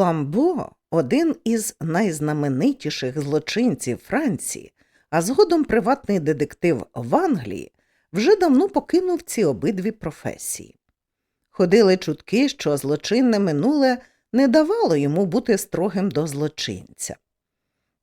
Фламбо один із найзнаменитіших злочинців Франції, а згодом приватний детектив в Англії, вже давно покинув ці обидві професії. Ходили чутки, що злочинне минуле не давало йому бути строгим до злочинця.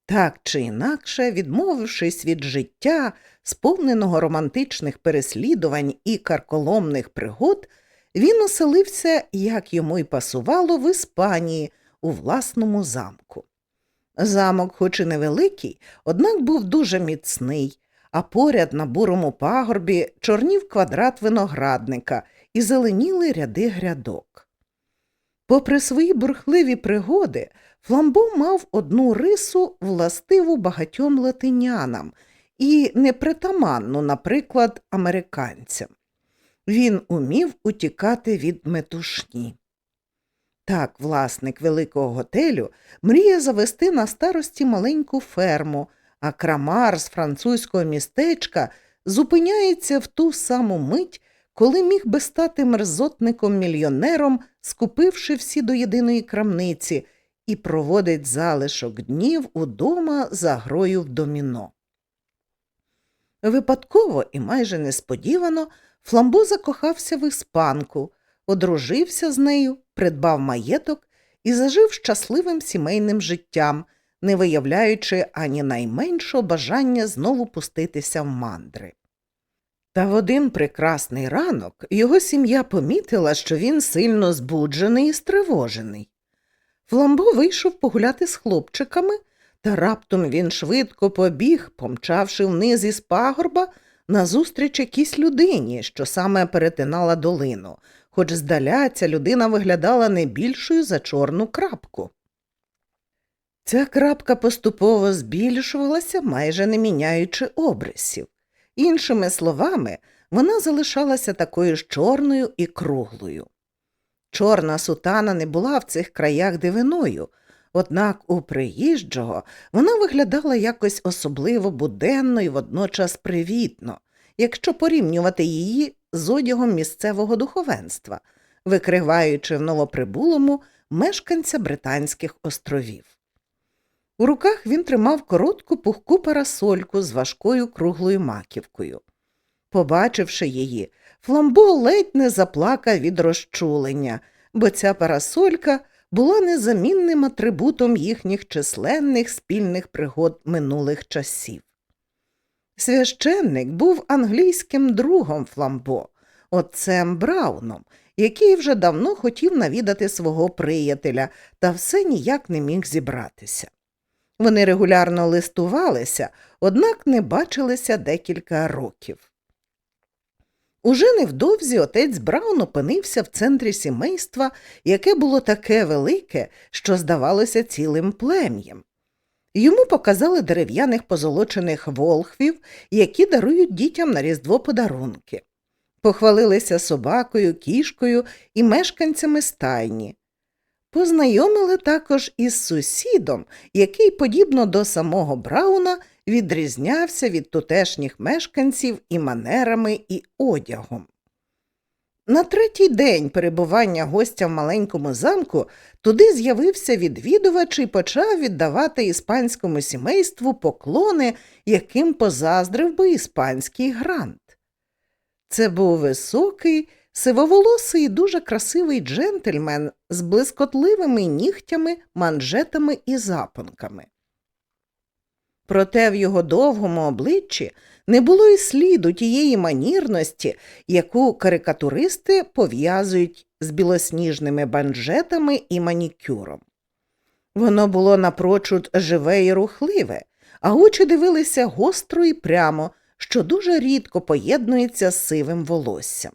Так чи інакше, відмовившись від життя, сповненого романтичних переслідувань і карколомних пригод, він оселився, як йому й пасувало, в Іспанії у власному замку. Замок, хоч і невеликий, однак був дуже міцний, а поряд на бурому пагорбі чорнів квадрат виноградника і зеленіли ряди грядок. Попри свої бурхливі пригоди, Фламбо мав одну рису, властиву багатьом латинянам і непритаманну, наприклад, американцям. Він умів утікати від метушні. Так, власник великого готелю мріє завести на старості маленьку ферму, а крамар з французького містечка зупиняється в ту саму мить, коли міг би стати мерзотником-мільйонером, скупивши всі до єдиної крамниці, і проводить залишок днів удома за грою в доміно. Випадково і майже несподівано Фламбо закохався в іспанку, одружився з нею, придбав маєток і зажив щасливим сімейним життям, не виявляючи ані найменшого бажання знову пуститися в мандри. Та в один прекрасний ранок його сім'я помітила, що він сильно збуджений і стривожений. Фламбо вийшов погуляти з хлопчиками, та раптом він швидко побіг, помчавши вниз із пагорба назустріч якійсь людині, що саме перетинала долину, хоч здаля ця людина виглядала не більшою за чорну крапку. Ця крапка поступово збільшувалася, майже не міняючи обрисів. Іншими словами, вона залишалася такою ж чорною і круглою. Чорна сутана не була в цих краях дивиною, однак у приїжджого вона виглядала якось особливо буденно і водночас привітно, якщо порівнювати її з одягом місцевого духовенства, викриваючи в новоприбулому мешканця Британських островів. У руках він тримав коротку пухку парасольку з важкою круглою маківкою. Побачивши її, Фламбо ледь не заплакав від розчулення, бо ця парасолька була незамінним атрибутом їхніх численних спільних пригод минулих часів. Священник був англійським другом Фламбо, отцем Брауном, який вже давно хотів навідати свого приятеля та все ніяк не міг зібратися. Вони регулярно листувалися, однак не бачилися декілька років. Уже невдовзі отець Браун опинився в центрі сімейства, яке було таке велике, що здавалося цілим плем'ям. Йому показали дерев'яних позолочених волхвів, які дарують дітям на Різдво подарунки. Похвалилися собакою, кішкою і мешканцями стайні. Познайомили також із сусідом, який, подібно до самого Брауна, відрізнявся від тутешніх мешканців і манерами, і одягом. На третій день перебування гостя в маленькому замку туди з'явився відвідувач і почав віддавати іспанському сімейству поклони, яким позаздрив би іспанський грант. Це був високий, сивоволосий і дуже красивий джентльмен з блискотливими нігтями, манжетами і запонками. Проте в його довгому обличчі не було й сліду тієї манірності, яку карикатуристи пов'язують з білосніжними банджетами і манікюром. Воно було напрочуд живе і рухливе, а очі дивилися гостро і прямо, що дуже рідко поєднується з сивим волоссям.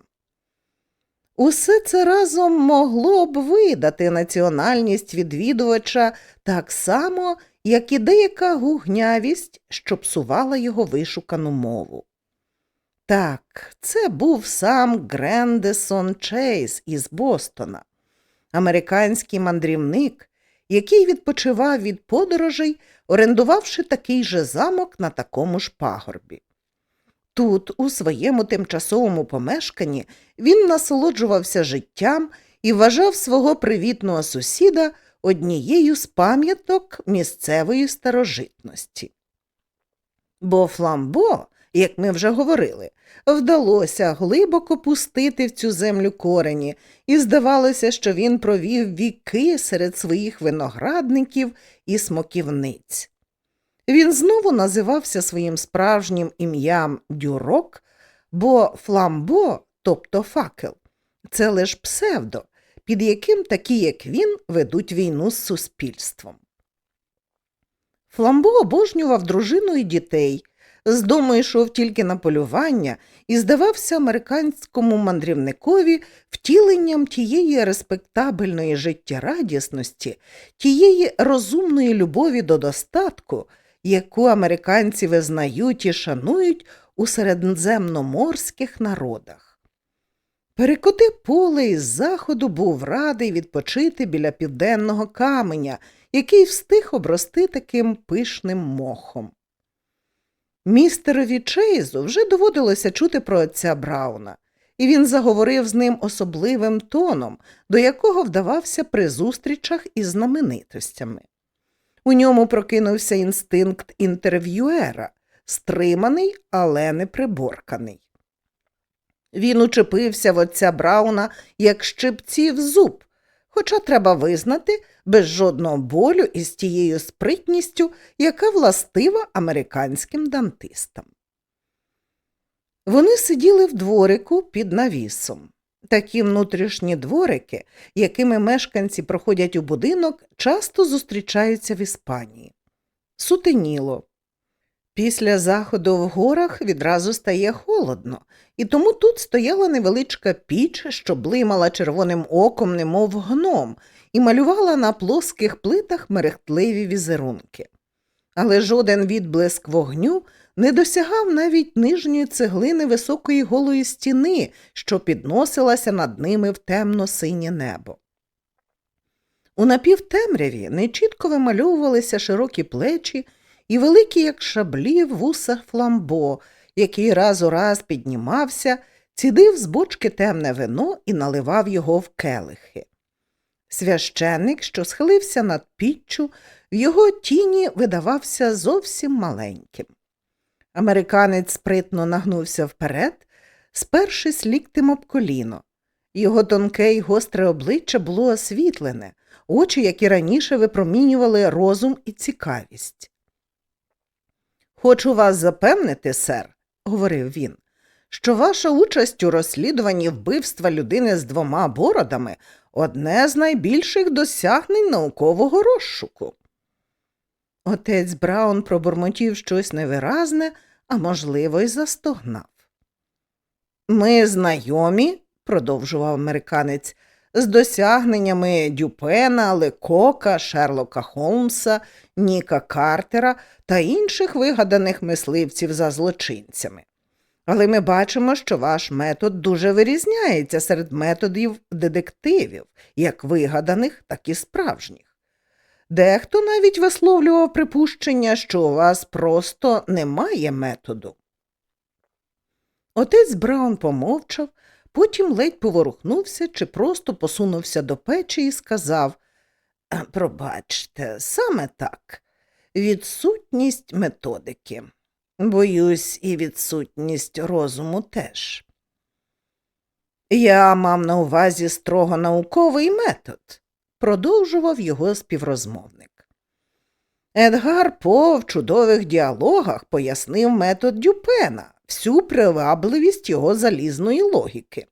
Усе це разом могло б видати національність відвідувача так само, як і деяка гугнявість, що псувала його вишукану мову. Так, це був сам Грендесон Чейз із Бостона, американський мандрівник, який відпочивав від подорожей, орендувавши такий же замок на такому ж пагорбі. Тут, у своєму тимчасовому помешканні, він насолоджувався життям і вважав свого привітного сусіда однією з пам'яток місцевої старожитності. Бо фламбо, як ми вже говорили, вдалося глибоко пустити в цю землю корені, і здавалося, що він провів віки серед своїх виноградників і смоківниць. Він знову називався своїм справжнім ім'ям Дюрок, бо фламбо, тобто факел, це лиш псевдо, під яким такі, як він, ведуть війну з суспільством. Фламбо обожнював дружину і дітей, з дому йшов тільки на полювання і здавався американському мандрівникові втіленням тієї респектабельної життєрадісності, тієї розумної любові до достатку, яку американці визнають і шанують у середземноморських народах. Перекоти поле із заходу був радий відпочити біля південного каменя, який встиг обрости таким пишним мохом. Містерові Чейзу вже доводилося чути про отця Брауна, і він заговорив з ним особливим тоном, до якого вдавався при зустрічах із знаменитостями. У ньому прокинувся інстинкт інтерв'юера, стриманий, але не приборканий. Він учепився в отця Брауна як щипці в зуб, хоча треба визнати без жодного болю і з тією спритністю, яка властива американським дантистам. Вони сиділи в дворику під навісом. Такі внутрішні дворики, якими мешканці проходять у будинок, часто зустрічаються в Іспанії. Сутеніло. Після заходу в горах відразу стає холодно, і тому тут стояла невеличка піч, що блимала червоним оком, немов гном, і малювала на плоских плитах мерехтливі візерунки. Але жоден відблиск вогню не досягав навіть нижньої цеглини високої голої стіни, що підносилася над ними в темно-синє небо. У напівтемряві нечітко вимальовувалися широкі плечі і великі, як шаблі, вуса фламбо, який раз у раз піднімався, цідив з бочки темне вино і наливав його в келихи. Священник, що схилився над піччю, в його тіні видавався зовсім маленьким. Американець спритно нагнувся вперед, спершись ліктем об коліно. Його тонке й гостре обличчя було освітлене, очі, як і раніше, випромінювали розум і цікавість. Хочу вас запевнити, сер, говорив він, що ваша участь у розслідуванні вбивства людини з двома бородами одне з найбільших досягнень наукового розшуку. Отець Браун пробурмотів щось невиразне, а можливо, й застогнав. Ми знайомі, продовжував американець, з досягненнями Дюпена, Лекока, Шерлока Холмса, Ніка Картера та інших вигаданих мисливців за злочинцями. Але ми бачимо, що ваш метод дуже вирізняється серед методів детективів, як вигаданих, так і справжніх. Дехто навіть висловлював припущення, що у вас просто немає методу. Отець Браун помовчав, потім ледь поворухнувся чи просто посунувся до печі і сказав Пробачте, саме так, відсутність методики. Боюсь, і відсутність розуму теж. Я мав на увазі строго науковий метод, продовжував його співрозмовник. Едгар По в чудових діалогах пояснив метод Дюпена, всю привабливість його залізної логіки.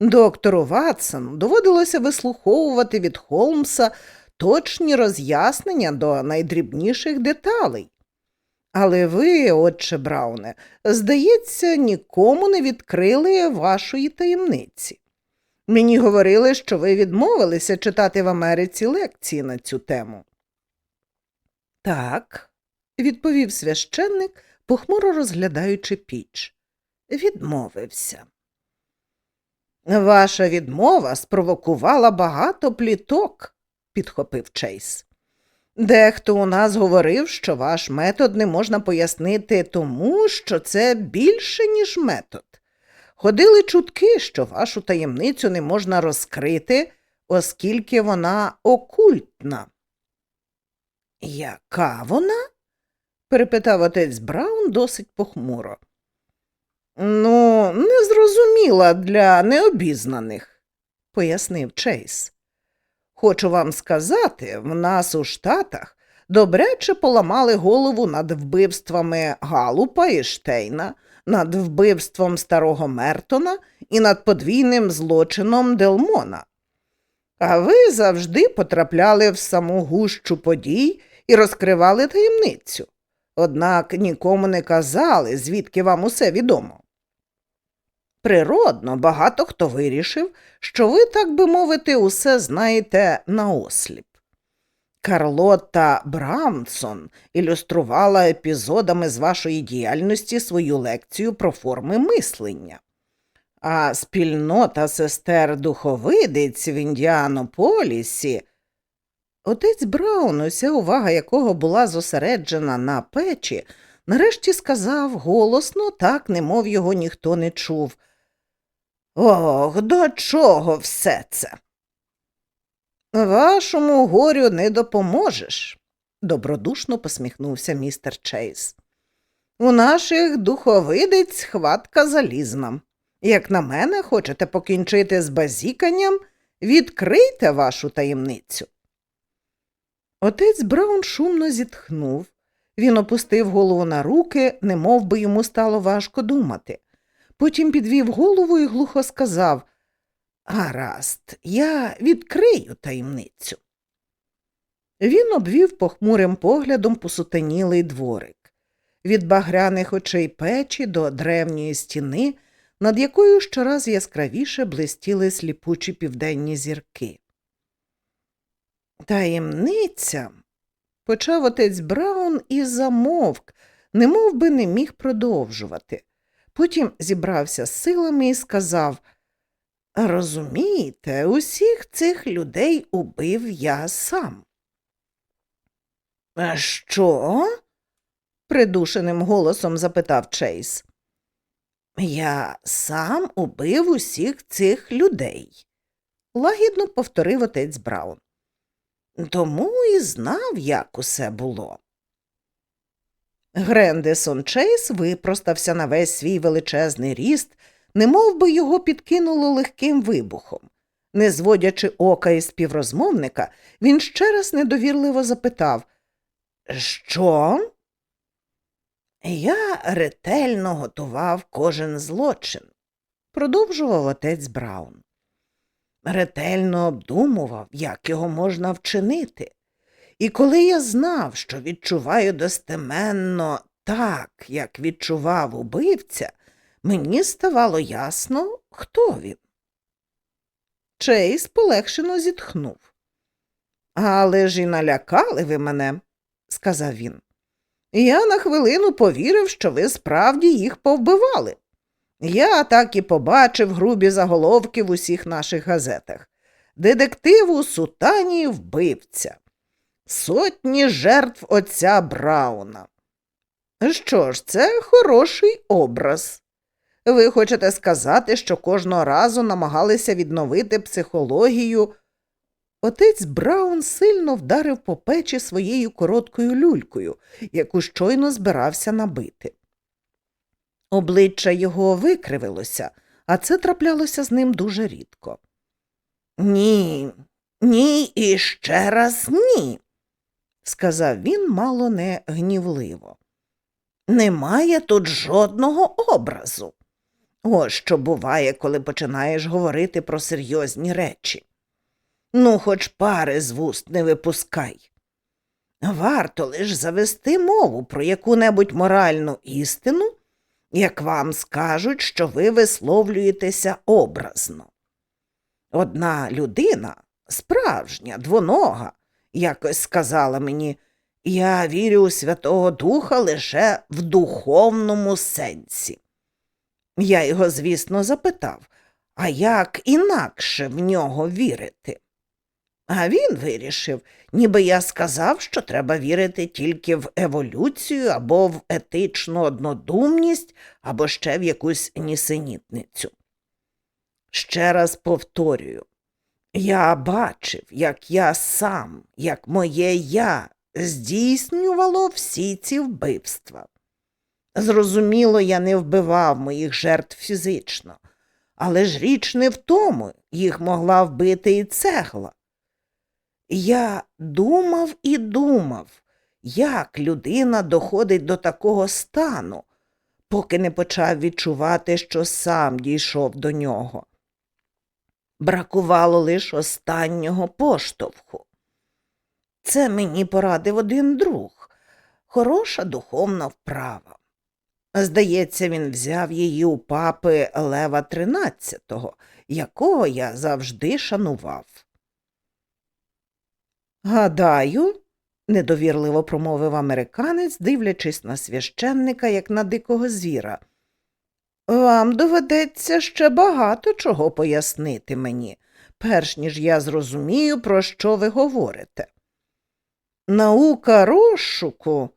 Доктору Ватсону доводилося вислуховувати від Холмса точні роз'яснення до найдрібніших деталей. Але ви, отче Брауне, здається, нікому не відкрили вашої таємниці. Мені говорили, що ви відмовилися читати в Америці лекції на цю тему. Так, відповів священник, похмуро розглядаючи піч. Відмовився. Ваша відмова спровокувала багато пліток, підхопив Чейз. Дехто у нас говорив, що ваш метод не можна пояснити тому, що це більше, ніж метод. Ходили чутки, що вашу таємницю не можна розкрити, оскільки вона окультна. Яка вона? Перепитав отець Браун досить похмуро. Ну, незрозуміла для необізнаних, пояснив Чейз. Хочу вам сказати, в нас у Штатах добряче поламали голову над вбивствами Галупа і Штейна, над вбивством старого Мертона і над подвійним злочином Делмона. А ви завжди потрапляли в саму гущу подій і розкривали таємницю. Однак нікому не казали, звідки вам усе відомо. Природно, багато хто вирішив, що ви, так би мовити, усе знаєте наосліп. Карлотта Брамсон ілюструвала епізодами з вашої діяльності свою лекцію про форми мислення. А спільнота сестер духовидиць в Індіанополісі. Отець Браун, уся увага якого була зосереджена на печі, нарешті сказав голосно, так, немов його ніхто не чув. Ох, до чого все це? Вашому горю не допоможеш, добродушно посміхнувся містер Чейз. У наших духовидець хватка залізна. Як на мене, хочете покінчити з базіканням, відкрийте вашу таємницю. Отець Браун шумно зітхнув. Він опустив голову на руки, немов би йому стало важко думати. Потім підвів голову і глухо сказав Гаразд, я відкрию таємницю. Він обвів похмурим поглядом посутенілий дворик. Від багряних очей печі до древньої стіни, над якою щораз яскравіше блистіли сліпучі південні зірки. Таємниця. Почав отець Браун і замовк, немов би не міг продовжувати. Потім зібрався з силами і сказав Розумієте, усіх цих людей убив я сам. А що? придушеним голосом запитав Чейз. Я сам убив усіх цих людей, лагідно повторив отець Браун. Тому і знав, як усе було. Грендесон Чейз випростався на весь свій величезний ріст, немов би його підкинуло легким вибухом. Не зводячи ока із співрозмовника, він ще раз недовірливо запитав Що? Я ретельно готував кожен злочин, продовжував отець Браун. Ретельно обдумував, як його можна вчинити. І коли я знав, що відчуваю достеменно так, як відчував убивця, мені ставало ясно, хто він. Чейз полегшено зітхнув. Але ж і налякали ви мене, сказав він. Я на хвилину повірив, що ви справді їх повбивали. Я так і побачив грубі заголовки в усіх наших газетах. Детектив у сутані вбивця. Сотні жертв отця Брауна. Що ж, це хороший образ. Ви хочете сказати, що кожного разу намагалися відновити психологію. Отець Браун сильно вдарив по печі своєю короткою люлькою, яку щойно збирався набити. Обличчя його викривилося, а це траплялося з ним дуже рідко. Ні, ні і ще раз ні, сказав він мало не гнівливо. Немає тут жодного образу. Ось що буває, коли починаєш говорити про серйозні речі. Ну, хоч пари з вуст не випускай. Варто лиш завести мову про яку небудь моральну істину, як вам скажуть, що ви висловлюєтеся образно. Одна людина, справжня, двонога, якось сказала мені, я вірю у Святого Духа лише в духовному сенсі. Я його, звісно, запитав, а як інакше в нього вірити? А він вирішив, ніби я сказав, що треба вірити тільки в еволюцію або в етичну однодумність, або ще в якусь нісенітницю. Ще раз повторюю, Я бачив, як я сам, як моє я здійснювало всі ці вбивства. Зрозуміло, я не вбивав моїх жертв фізично, але ж річ не в тому, їх могла вбити і цегла. Я думав і думав, як людина доходить до такого стану, поки не почав відчувати, що сам дійшов до нього. Бракувало лише останнього поштовху. Це мені порадив один друг, хороша духовна вправа. Здається, він взяв її у папи Лева XIII, якого я завжди шанував. Гадаю, недовірливо промовив американець, дивлячись на священника, як на дикого звіра. Вам доведеться ще багато чого пояснити мені, перш ніж я зрозумію, про що ви говорите. Наука розшуку.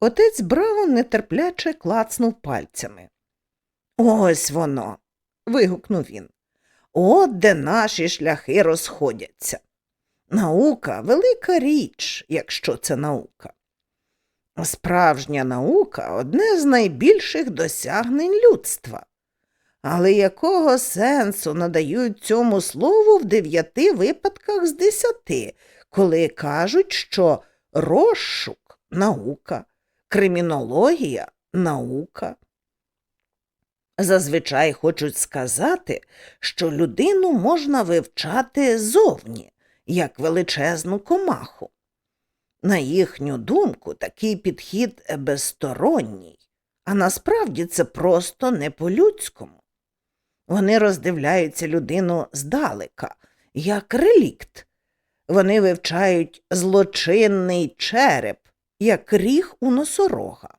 Отець Браун нетерпляче клацнув пальцями. Ось воно. вигукнув він. От де наші шляхи розходяться. Наука велика річ, якщо це наука. Справжня наука одне з найбільших досягнень людства. Але якого сенсу надають цьому слову в дев'яти випадках з десяти, коли кажуть, що розшук наука, кримінологія наука? Зазвичай хочуть сказати, що людину можна вивчати зовні, як величезну комаху. На їхню думку, такий підхід безсторонній, а насправді це просто не по-людському. Вони роздивляються людину здалека, як релікт. Вони вивчають злочинний череп, як ріг у носорога.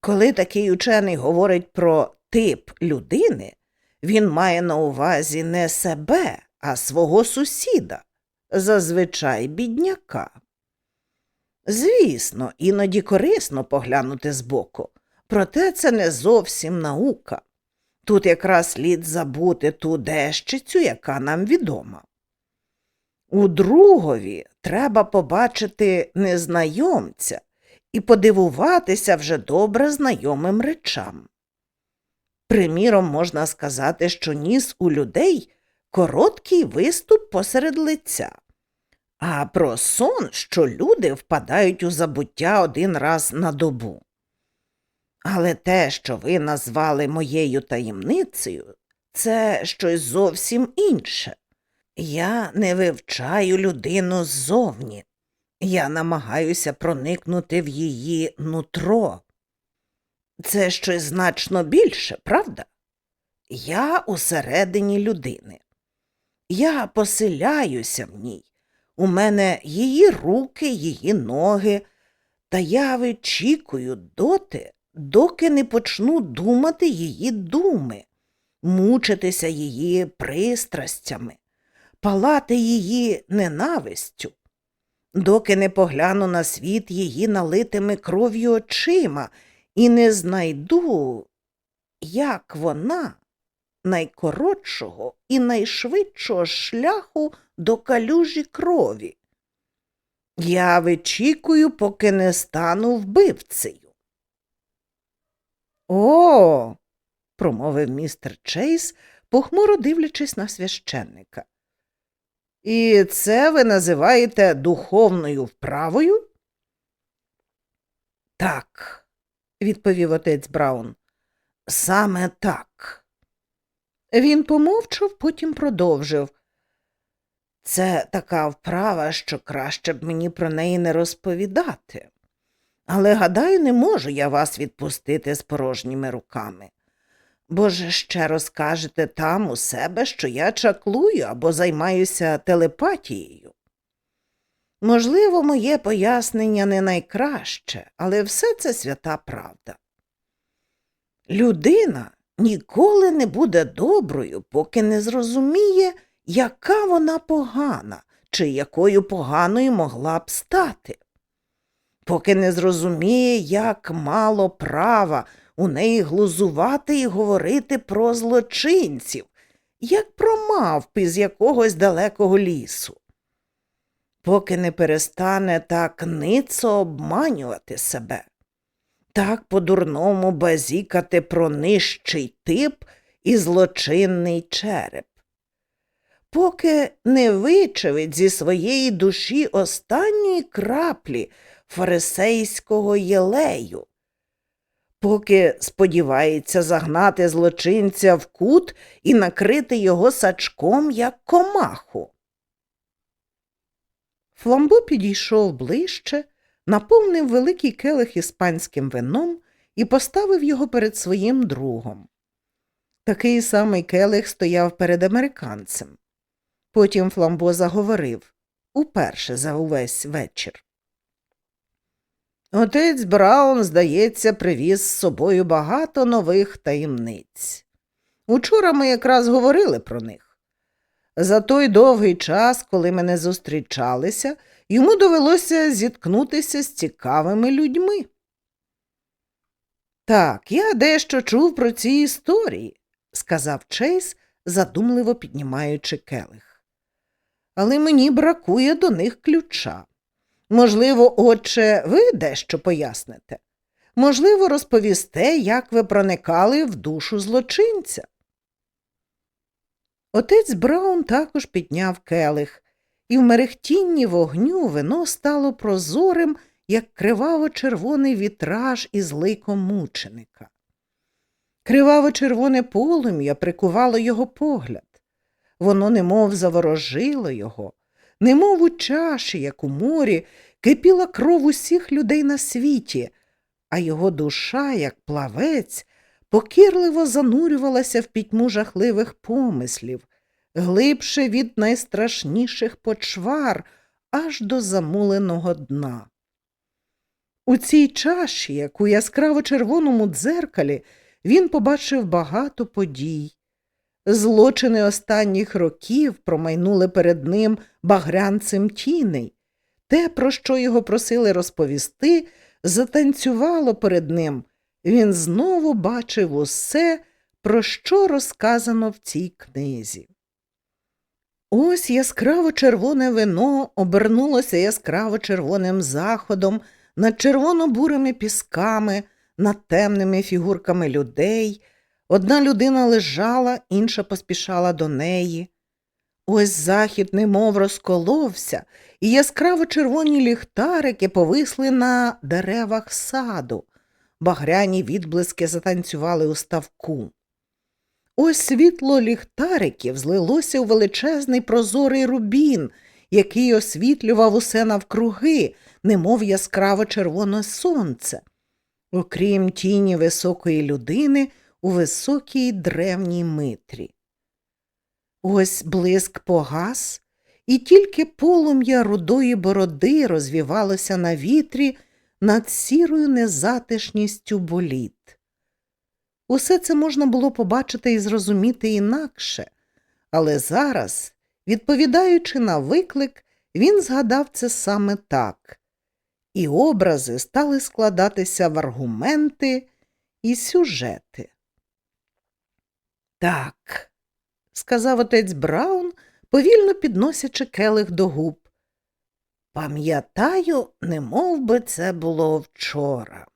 Коли такий учений говорить про тип людини, він має на увазі не себе, а свого сусіда, зазвичай бідняка. Звісно, іноді корисно поглянути збоку, проте це не зовсім наука. Тут якраз слід забути ту дещицю, яка нам відома. У другові треба побачити незнайомця і подивуватися вже добре знайомим речам. Приміром, можна сказати, що ніс у людей короткий виступ посеред лиця, а про сон, що люди впадають у забуття один раз на добу. Але те, що ви назвали моєю таємницею, це щось зовсім інше. Я не вивчаю людину ззовні, я намагаюся проникнути в її нутро. Це щось значно більше, правда? Я усередині людини. Я поселяюся в ній. У мене її руки, її ноги, та я вичікую доти, доки не почну думати її думи, мучитися її пристрастями, палати її ненавистю, доки не погляну на світ її налитими кров'ю очима і не знайду, як вона найкоротшого і найшвидшого шляху до калюжі крові. Я вичікую, поки не стану вбивцею. О, промовив містер Чейз, похмуро дивлячись на священника. І це ви називаєте духовною вправою? Так, відповів отець Браун. Саме так. Він помовчав, потім продовжив. Це така вправа, що краще б мені про неї не розповідати. Але, гадаю, не можу я вас відпустити з порожніми руками. Бо ж ще розкажете там у себе, що я чаклую або займаюся телепатією. Можливо, моє пояснення не найкраще, але все це свята правда. Людина ніколи не буде доброю, поки не зрозуміє, яка вона погана, чи якою поганою могла б стати. Поки не зрозуміє, як мало права у неї глузувати і говорити про злочинців, як про мавпи з якогось далекого лісу. Поки не перестане так ницо обманювати себе, так по-дурному базікати про нижчий тип і злочинний череп. Поки не вичавить зі своєї душі останньої краплі фарисейського єлею, поки сподівається загнати злочинця в кут і накрити його сачком, як комаху. Фламбо підійшов ближче, наповнив великий келих іспанським вином і поставив його перед своїм другом. Такий самий келих стояв перед американцем. Потім Фламбо заговорив уперше за увесь вечір. Отець Браун, здається, привіз з собою багато нових таємниць. Учора ми якраз говорили про них. За той довгий час, коли ми не зустрічалися, йому довелося зіткнутися з цікавими людьми. Так, я дещо чув про ці історії, сказав Чейз, задумливо піднімаючи келих. Але мені бракує до них ключа. Можливо, отче, ви дещо поясните? Можливо, розповісте, як ви проникали в душу злочинця. Отець Браун також підняв келих, і в мерехтінні вогню вино стало прозорим, як криваво-червоний вітраж із ликом мученика. Криваво-червоне полум'я прикувало його погляд. Воно немов заворожило його, немов у чаші, як у морі, кипіла кров усіх людей на світі, а його душа, як плавець, покірливо занурювалася в пітьму жахливих помислів, глибше від найстрашніших почвар аж до замуленого дна. У цій чаші, як у яскраво червоному дзеркалі, він побачив багато подій. Злочини останніх років промайнули перед ним багрянцем тіней. Те, про що його просили розповісти, затанцювало перед ним. Він знову бачив усе, про що розказано в цій книзі. Ось яскраво червоне вино обернулося яскраво червоним заходом над червоно-бурими пісками, над темними фігурками людей. Одна людина лежала, інша поспішала до неї. Ось захід немов розколовся, і яскраво червоні ліхтарики повисли на деревах саду, багряні відблиски затанцювали у ставку. Ось світло ліхтариків злилося у величезний прозорий рубін, який освітлював усе навкруги, немов яскраво червоне сонце. Окрім тіні високої людини у високій древній митрі. Ось блиск погас, і тільки полум'я рудої бороди розвівалося на вітрі над сірою незатишністю боліт. Усе це можна було побачити і зрозуміти інакше, але зараз, відповідаючи на виклик, він згадав це саме так, і образи стали складатися в аргументи і сюжети. Так, сказав отець Браун, повільно підносячи келих до губ. Пам'ятаю, не би це було вчора.